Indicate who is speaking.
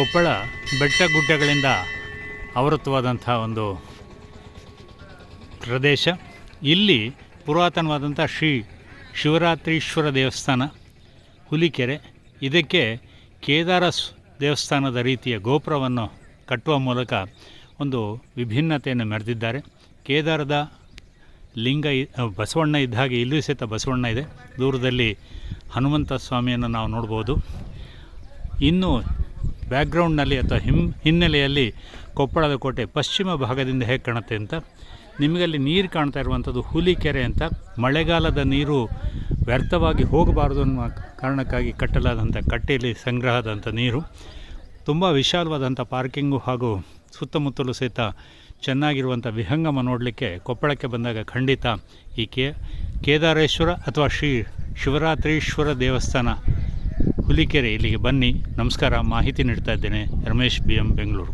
Speaker 1: ಕೊಪ್ಪಳ ಬೆಟ್ಟ ಗುಡ್ಡಗಳಿಂದ ಆವೃತವಾದಂಥ ಒಂದು ಪ್ರದೇಶ. ಇಲ್ಲಿ ಪುರಾತನವಾದಂಥ ಶ್ರೀ ಶಿವರಾತ್ರೀಶ್ವರ ದೇವಸ್ಥಾನ, ಹುಲಿಕೆರೆ. ಇದಕ್ಕೆ ಕೇದಾರ ದೇವಸ್ಥಾನದ ರೀತಿಯ ಗೋಪುರವನ್ನು ಕಟ್ಟುವ ಮೂಲಕ ಒಂದು ವಿಭಿನ್ನತೆಯನ್ನು ಮೆರೆದಿದ್ದಾರೆ. ಕೇದಾರದ ಲಿಂಗ ಬಸವಣ್ಣ ಇದ್ದ ಹಾಗೆ ಇಲ್ಲೂ ಸಹಿತ ಬಸವಣ್ಣ ಇದೆ. ದೂರದಲ್ಲಿ ಹನುಮಂತ ಸ್ವಾಮಿಯನ್ನು ನಾವು ನೋಡ್ಬೋದು. ಇನ್ನು ಬ್ಯಾಕ್ಗ್ರೌಂಡ್ನಲ್ಲಿ ಅಥವಾ ಹಿಮ್ ಹಿನ್ನೆಲೆಯಲ್ಲಿ ಕೊಪ್ಪಳದ ಕೋಟೆ ಪಶ್ಚಿಮ ಭಾಗದಿಂದ ಹೇಗೆ ಕಾಣುತ್ತೆ ಅಂತ ನಿಮಗಲ್ಲಿ ನೀರು ಕಾಣ್ತಾ ಇರುವಂಥದ್ದು ಹುಲಿ ಕೆರೆ ಅಂತ. ಮಳೆಗಾಲದ ನೀರು ವ್ಯರ್ಥವಾಗಿ ಹೋಗಬಾರದು ಅನ್ನುವ ಕಾರಣಕ್ಕಾಗಿ ಕಟ್ಟಲಾದಂಥ ಕಟ್ಟೆಯಲ್ಲಿ ಸಂಗ್ರಹದಂಥ ನೀರು. ತುಂಬ ವಿಶಾಲವಾದಂಥ ಪಾರ್ಕಿಂಗು ಹಾಗೂ ಸುತ್ತಮುತ್ತಲೂ ಸಹಿತ ಚೆನ್ನಾಗಿರುವಂಥ ವಿಹಂಗಮ ನೋಡಲಿಕ್ಕೆ ಕೊಪ್ಪಳಕ್ಕೆ ಬಂದಾಗ ಖಂಡಿತ ಈ ಕೇದಾರೇಶ್ವರ ಅಥವಾ ಶ್ರೀ ಶಿವರಾತ್ರೀಶ್ವರ ದೇವಸ್ಥಾನ ಹುಲಿಕೆರೆ ಇಲ್ಲಿಗೆ ಬನ್ನಿ. ನಮಸ್ಕಾರ. ಮಾಹಿತಿ ನೀಡ್ತಾ ಇದ್ದೇನೆ. Ramesh B M Bengaluru.